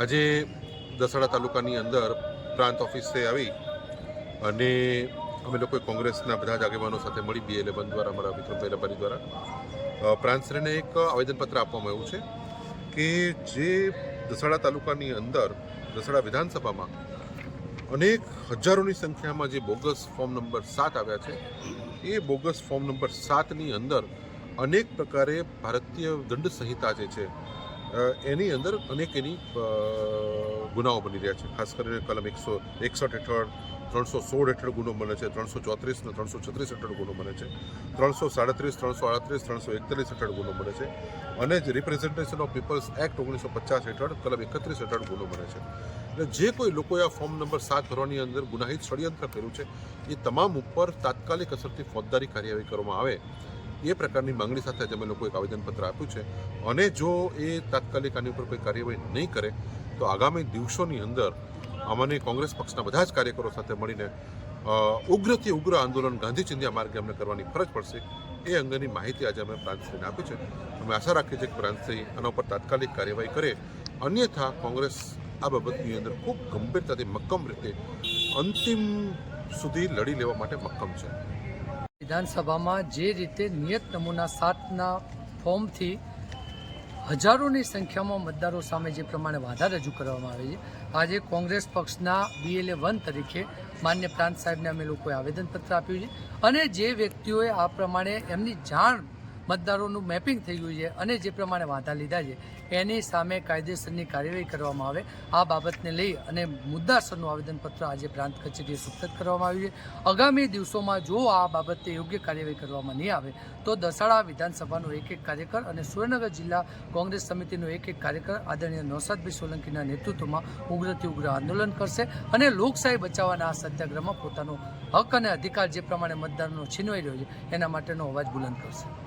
આજે દસાડા તાલુકાની અંદર પ્રાંત ઓફિસે આવી અને અમે લોકોએ કોંગ્રેસના બધા જ આગેવાનો સાથે મળી બી ઇલેવન દ્વારા, અમારા વિક્રમભાઈ રબારી દ્વારા પ્રાંત પ્રાંતશ્રીને એક આવેદનપત્ર આપવામાં આવ્યું છે કે જે દસાડા તાલુકાની અંદર, દસાડા વિધાનસભામાં અનેક હજારોની સંખ્યામાં જે બોગસ ફોર્મ નંબર સાત આવ્યા છે, એ બોગસ ફોર્મ નંબર સાતની અંદર અનેક પ્રકારે ભારતીય દંડ સંહિતા જે છે એની અંદર અનેક એની ગુનાઓ બની રહ્યા છે. ખાસ કરીને કલમ એકસો, એકસઠ હેઠળ, ત્રણસો સોળ હેઠળ ગુનો બને છે, ત્રણસો ચોત્રીસ અને ત્રણસો છત્રીસ હેઠળ ગુનો બને છે, ત્રણસો સાડત્રીસ, ત્રણસો આડત્રીસ, ત્રણસો એકતાલીસ હેઠળ ગુનો બને છે. અને જ રિપ્રેઝન્ટેશન ઓફ પીપલ્સ એક્ટ ઓગણીસો પચાસ હેઠળ કલમ એકત્રીસ હેઠળ ગુનો બને છે. એટલે જે કોઈ લોકોએ આ ફોર્મ નંબર સાત ભરવાની અંદર ગુનાહિત ષડયંત્ર કર્યું છે, એ તમામ ઉપર તાત્કાલિક અસરથી ફોજદારી કાર્યવાહી કરવામાં આવે. એ પ્રકારની માંગણી સાથે આજે અમે લોકો એક આવેદનપત્ર આપ્યું છે. અને જો એ તાત્કાલિક આની ઉપર કોઈ કાર્યવાહી નહીં કરે, તો આગામી દિવસોની અંદર અમને કોંગ્રેસ પક્ષના બધા જ કાર્યકરો સાથે મળીને ઉગ્રથી ઉગ્ર આંદોલન ગાંધી ચિંધ્યા માર્ગે અમને કરવાની ફરજ પડશે, એ અંગેની માહિતી આજે અમે પ્રાંતશ્રીને આપી છે. અમે આશા રાખીએ છીએ કે પ્રાંતશ્રી આના ઉપર તાત્કાલિક કાર્યવાહી કરે. અન્યથા કોંગ્રેસ આ બાબતની અંદર ખૂબ ગંભીરતાથી મક્કમ રીતે અંતિમ સુધી લડી લેવા માટે મક્કમ છે. વિધાનસભામાં જે રીતે નિયત નમૂના સાતના ફોર્મથી હજારોની સંખ્યામાં મતદારો સામે જે પ્રમાણે વાધા રજૂ કરવામાં આવી છે, આજે કોંગ્રેસ પક્ષના બીએલએ વન તરીકે માન્ય પ્રાંત સાહેબને અમે લોકોએ આવેદનપત્ર આપ્યું છે. અને જે વ્યક્તિઓએ આ પ્રમાણે એમની જાણ મતદારોનું મેપિંગ થઈ ગયું છે અને જે પ્રમાણે વાંધા લીધા છે, એની સામે કાયદેસરની કાર્યવાહી કરવામાં આવે. આ બાબતને લઈ અને મુદ્દાસરનું આવેદનપત્ર આજે પ્રાંત કચેરીએ સુપ્રત કરવામાં આવ્યું છે. આગામી દિવસોમાં જો આ બાબતે યોગ્ય કાર્યવાહી કરવામાં નહીં આવે, તો દસાડા વિધાનસભાનો એક એક કાર્યકર અને સુરેન્દ્રનગર જિલ્લા કોંગ્રેસ સમિતિનો એક એક કાર્યકર આદરણીય નૌસાદભાઈ સોલંકીના નેતૃત્વમાં ઉગ્રથી ઉગ્ર આંદોલન કરશે અને લોકશાહી બચાવવાના આ સત્યાગ્રહમાં પોતાનો હક અને અધિકાર જે પ્રમાણે મતદારનો છીનવાઈ રહ્યો છે, એના માટેનો અવાજ બુલંદ કરશે.